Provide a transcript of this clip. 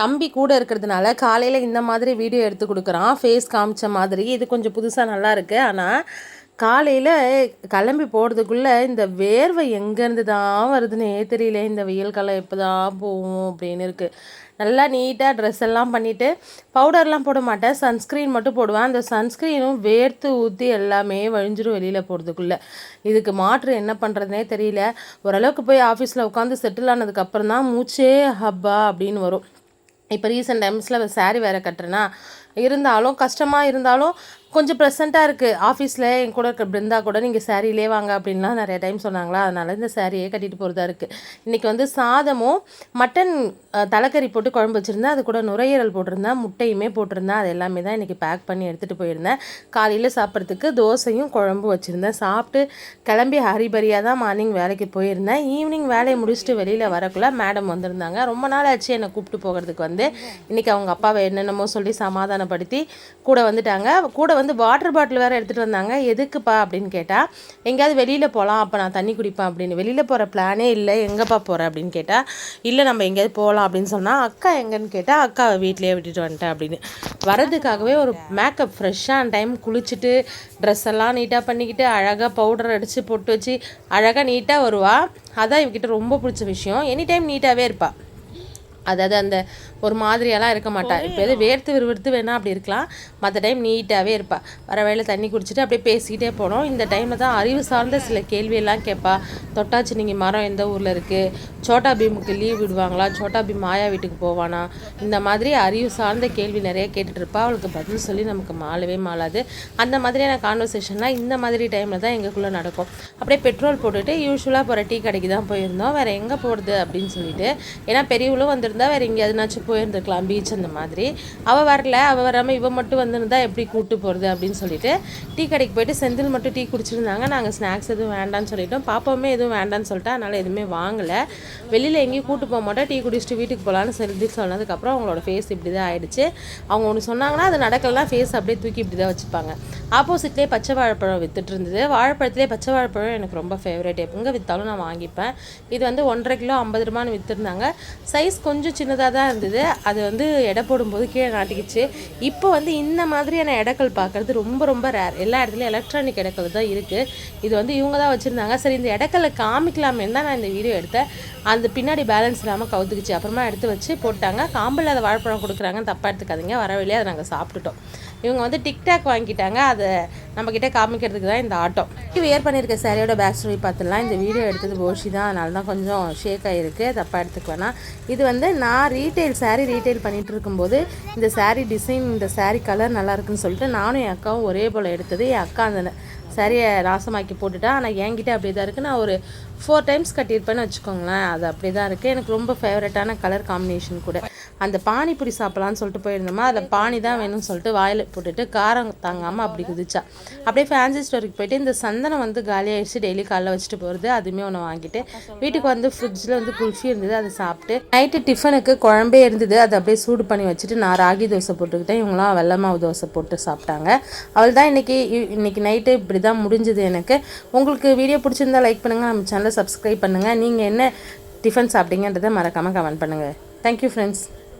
தம்பி கூட இருக்கிறதுனால காலையில் இந்த மாதிரி வீடியோ எடுத்து கொடுக்குறான். ஃபேஸ் காமிச்ச மாதிரி. இது கொஞ்சம் புதுசாக நல்லாயிருக்கு ஆனால் காலையில் கிளம்பி போகிறதுக்குள்ளே இந்த வேர்வை எங்கேருந்து தான் வருதுன்னே தெரியல. இந்த வெயில் காலம் எப்போ தான் போகும் அப்படின்னு இருக்குது நல்லா நீட்டாக ட்ரெஸ் எல்லாம் பண்ணிவிட்டு பவுடர்லாம் போட மாட்டேன். சன்ஸ்க்ரீன் மட்டும் போடுவேன். அந்த சன்ஸ்க்ரீனும் வேர்த்து ஊற்றி எல்லாமே வழிஞ்சிரும் வெளியில் போகிறதுக்குள்ளே இதுக்கு மாற்று என்ன பண்ணுறதுனே தெரியல. ஓரளவுக்கு போய் ஆஃபீஸில் உட்காந்து செட்டில் ஆனதுக்கப்புறம் தான் மூச்சே ஹப்பா அப்படின்னு வரும். இப்போ ரீசெண்ட் டைம்ஸில் சாரீ வேறு கட்டுறேன்னா இருந்தாலும் கஷ்டமாக இருந்தாலும் கொஞ்சம் ப்ரெசண்ட்டாக இருக்குது ஆஃபீஸில் என் கூட இருக்க பிருந்தா கூட நீங்கள் சாரிலே வாங்க அப்படின்லாம் நிறைய டைம் சொன்னாங்களா? அதனால் இந்த சாரியே கட்டிட்டு போகிறதா இருக்குது இன்றைக்கி வந்து சாதமும் மட்டன் தலைக்கறி போட்டு குழம்பு வச்சுருந்தேன் அது கூட நுரையீரல் போட்டிருந்தேன் முட்டையுமே போட்டிருந்தேன் அது எல்லாமே தான் இன்றைக்கி பேக் பண்ணி எடுத்துகிட்டு போயிருந்தேன். காலையில் சாப்பிட்றதுக்கு தோசையும் குழம்பு வச்சுருந்தேன். சாப்பிட்டு கிளம்பி ஹரிபரியாக தான் மார்னிங் வேலைக்கு போயிருந்தேன். ஈவினிங் வேலையை முடிச்சுட்டு வெளியில் வரக்குள்ளே மேடம் வந்திருந்தாங்க. ரொம்ப நாள் ஆச்சு என்னை கூப்பிட்டு போகிறதுக்கு வந்து. இன்றைக்கி அவங்க அப்பாவை என்னென்னமோ சொல்லி சமாதானப்படுத்தி கூட வந்துட்டாங்க. கூட வந்து வாட்டர் பாட்டில் வேறு எடுத்துகிட்டு வந்தாங்க. எதுக்குப்பா அப்படின்னு கேட்டால் எங்கேயாவது வெளியில் போகலாம் அப்போ நான் தண்ணி குடிப்பேன் அப்படின்னு. வெளியில் போகிற பிளானே இல்லை. எங்கேப்பா போகிற அப்படின்னு கேட்டால் இல்லை நம்ம எங்கேயாவது போகலாம் அப்படின்னு சொன்னால் அக்கா எங்கன்னு கேட்டால் அக்காவை வீட்லேயே விட்டுட்டு வந்துட்டேன் அப்படின்னு. வரதுக்காகவே ஒரு மேக்கப் ஃப்ரெஷ்ஷான டைம் குளிச்சுட்டு ட்ரெஸ் எல்லாம் நீட்டாக பண்ணிக்கிட்டு அழகாக பவுடர் அடித்து பொட்டு வச்சு அழகாக நீட்டாக வருவா. அதான் இவகிட்ட ரொம்ப பிடிச்ச விஷயம். எனி டைம் நீட்டாகவே இருப்பாள் அதாவது அந்த ஒரு மாதிரியெல்லாம் இருக்க மாட்டா. இப்போ எது வேர்த்து விறுவிறுத்து வேணால் அப்படி இருக்கலாம். மற்ற டைம் நீட்டாகவே இருப்பாள் வர வழியில் தண்ணி குடிச்சிட்டு அப்படியே பேசிக்கிட்டே போனோம். இந்த டைமில் தான் அறிவு சார்ந்த சில கேள்வியெல்லாம் கேட்பா. தொட்டாச்சு நீங்கள் மரம் எந்த ஊரில் இருக்குது சோட்டா பீமுக்கு லீவ் விடுவாங்களா? சோட்டா பீம் மாயா வீட்டுக்கு போவானா? இந்த மாதிரி அறிவு சார்ந்த கேள்வி நிறைய கேட்டுட்டு இருப்பா. அவளுக்கு பதில் சொல்லி நமக்கு மாளவே மாளாது. அந்த மாதிரியான கான்வர்சேஷன்லாம் இந்த மாதிரி டைமில் தான் எங்களுக்குள்ளே நடக்கும். அப்படியே பெட்ரோல் போட்டுட்டு யூஸ்வலாக போகிற டீ கடைக்கு தான் போயிருந்தோம். வேறு எங்கே போகிறது அப்படின்னு சொல்லிட்டு. ஏன்னா பெரியவளும் வந்திருந்தா வேறு எங்கேயாதுனாச்சும் போயிருந்துருக்கலாம் பீச் அந்த மாதிரி. அவள் வரல அவள் வராமல் இவன் மட்டும் வந்திருந்தா எப்படி கூப்பிட்டு போகிறது அப்படின்னு சொல்லிட்டு டீ கடைக்கு போயிட்டு செந்தில் மட்டும் டீ குடிச்சிருந்தாங்க. நாங்கள் ஸ்நாக்ஸ் எதுவும் வேண்டாம்னு சொல்லிட்டோம். பாப்பாவுமே எதுவும் வேண்டாம்னு சொல்லிட்டு அதனால் எதுவுமே வாங்கலை. வெளியில் எங்கேயும் கூட்டு போக மாட்டோம் டீ குடிச்சிட்டு வீட்டுக்கு போகலான்னு செந்தில் சொன்னதுக்கப்புறம் அவங்களோட ஃபேஸ் இப்படி தான் ஆயிடுச்சு. அவங்க ஒன்று சொன்னாங்கன்னா அது நடக்கலாம் ஃபேஸ் அப்படியே தூக்கி இப்படி தான் வச்சுப்பாங்க. ஆப்போசிட்லேயே பச்சை வாழைப்பழம் வித்துட்டு இருந்தது. வாழைப்பழத்துலேயே பச்சை வாழைப்பழம் எனக்கு ரொம்ப ஃபேவரேட் எங்கே விற்றாலும் நான் வாங்கிப்பேன். இது வந்து ஒன்றரை கிலோ ஐம்பது ரூபான்னு விற்றுருந்தாங்க சைஸ் கொஞ்சம் சின்னதாக தான் இருந்தது. அது வந்து எடை போடும்போது கீழே நாட்டிக்கிச்சு இப்போ வந்து இந்த மாதிரியான எடைகள் பார்க்குறது ரொம்ப ரொம்ப ரேர் எல்லா இடத்துலையும் எலக்ட்ரானிக் எடைகள் தான் இருக்குது இது வந்து இவங்க தான் வச்சுருந்தாங்க. சரி இந்த எடைக்கல்ல காமிக்கலாமே தான் நான் இந்த வீடியோ எடுத்தேன். அந்த பின்னாடி பேலன்ஸ் இல்லாமல் கவுத்துக்குச்சு. அப்புறமா எடுத்து வச்சு போட்டாங்க. காம்பில் அதை வாழைப்பழம் கொடுக்குறாங்க தப்பாக எடுத்துக்காதீங்க. வர வழியாக அதை நாங்கள் சாப்பிட்டுட்டோம். இவங்க வந்து டிக்டாக் வாங்கிட்டாங்க. அதை நம்மக்கிட்ட காமிக்கிறதுக்கு தான் இந்த ஆட்டோ. வியர் பண்ணியிருக்க சேரீயோட பேக் ஸ்டோரி பார்த்துலாம் இந்த வீடியோ எடுத்தது போஷி தான். அதனால தான் கொஞ்சம் ஷேக் ஆகிருக்கு தப்பாக எடுத்துக்கலாம் இது வந்து நான் ரீட்டைல் சாரீ ரீட்டைல் பண்ணிகிட்டு இருக்கும்போது இந்த சாரீ டிசைன் இந்த சாரீ கலர் நல்லா இருக்குன்னு சொல்லிட்டு நானும் என் அக்காவும் ஒரே போல் எடுத்தது. என் அக்கா அந்த சரியை நாசமாக்கி போட்டுட்டா. ஆனால் என்கிட்ட அப்படியே தான் இருக்குது நான் ஒரு ஃபோர் டைம்ஸ் கட்டியிருப்பேன்னு வச்சுக்கோங்களேன். அது அப்படியே தான் இருக்குது எனக்கு ரொம்ப ஃபேவரட்டான கலர் காம்பினேஷன் கூட. அந்த பானிபூரி சாப்பிட்லான்னு சொல்லிட்டு போயிருந்தோமா அதில் பானி தான் வேணும்னு சொல்லிட்டு வாயில் போட்டுட்டு காரம் தாங்காமல் அப்படி குதிச்சா. அப்படியே ஃபேன்சி ஸ்டோருக்கு போயிட்டு இந்த சந்தனம் வந்து காலியாகிடுச்சு டெய்லி காலைல வச்சுட்டு போகிறது அதுவுமே ஒன்று வாங்கிட்டு வீட்டுக்கு வந்து ஃப்ரிட்ஜில் வந்து குல்ஃபி இருந்தது அதை சாப்பிட்டு நைட்டு டிஃபனுக்கு குழம்பே இருந்தது அதை அப்படியே சூடு பண்ணி வச்சுட்டு நான் ராகி தோசை போட்டுக்கிட்டேன் இவங்களாம் வெள்ளை மாவு தோசை போட்டு சாப்பிட்டாங்க. அவள் தான் இன்றைக்கி இன்றைக்கி நைட்டு இப்படி தான் முடிஞ்சது எனக்கு. உங்களுக்கு வீடியோ பிடிச்சிருந்தா லைக் பண்ணுங்கள் நம்ம சேனலை சப்ஸ்கிரைப் பண்ணுங்கள் நீங்கள் என்ன டிஃபன் சாப்பிட்டீங்கன்றதை மறக்காமல் கமெண்ட் பண்ணுங்கள் தேங்க்யூ ஃப்ரெண்ட்ஸ்